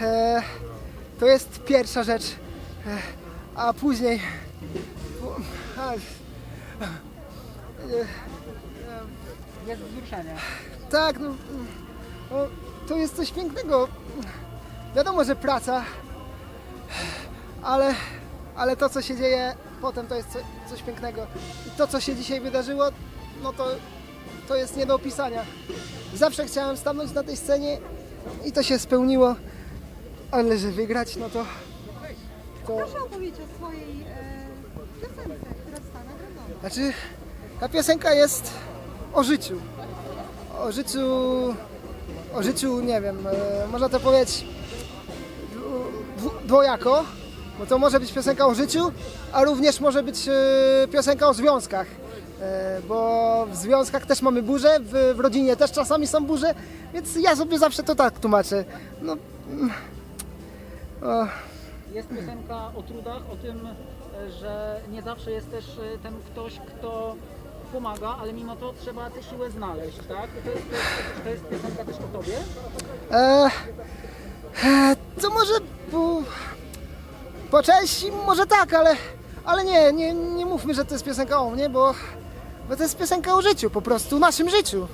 E, to jest pierwsza rzecz. E, a później. A, Jest wzruszenie. tak, no, no, to jest coś pięknego. Wiadomo, że praca, ale, ale to, co się dzieje potem, to jest co, coś pięknego. I to, co się dzisiaj wydarzyło, no to, to jest nie do opisania. Zawsze chciałem stanąć na tej scenie i to się spełniło, ale że wygrać, no to. to Proszę opowiedzieć o swojej e, piosence, która została nagrodzona. Znaczy, ta piosenka jest o życiu. O życiu, o życiu, nie wiem, e, można to powiedzieć dwojako, bo to może być piosenka o życiu, a również może być e, piosenka o związkach. E, Bo w związkach też mamy burze, w, w rodzinie też czasami są burze, więc ja sobie zawsze to tak tłumaczę. No, mm, Jest piosenka o trudach, o tym, że nie zawsze jest też e, ten ktoś, kto pomaga, ale mimo to trzeba tę siłę znaleźć, tak? To jest, to jest, to jest piosenka też o tobie? E, e, to może po, po części może tak, ale, ale nie, nie, nie mówmy, że to jest piosenka o mnie, bo, bo to jest piosenka o życiu, po prostu naszym życiu.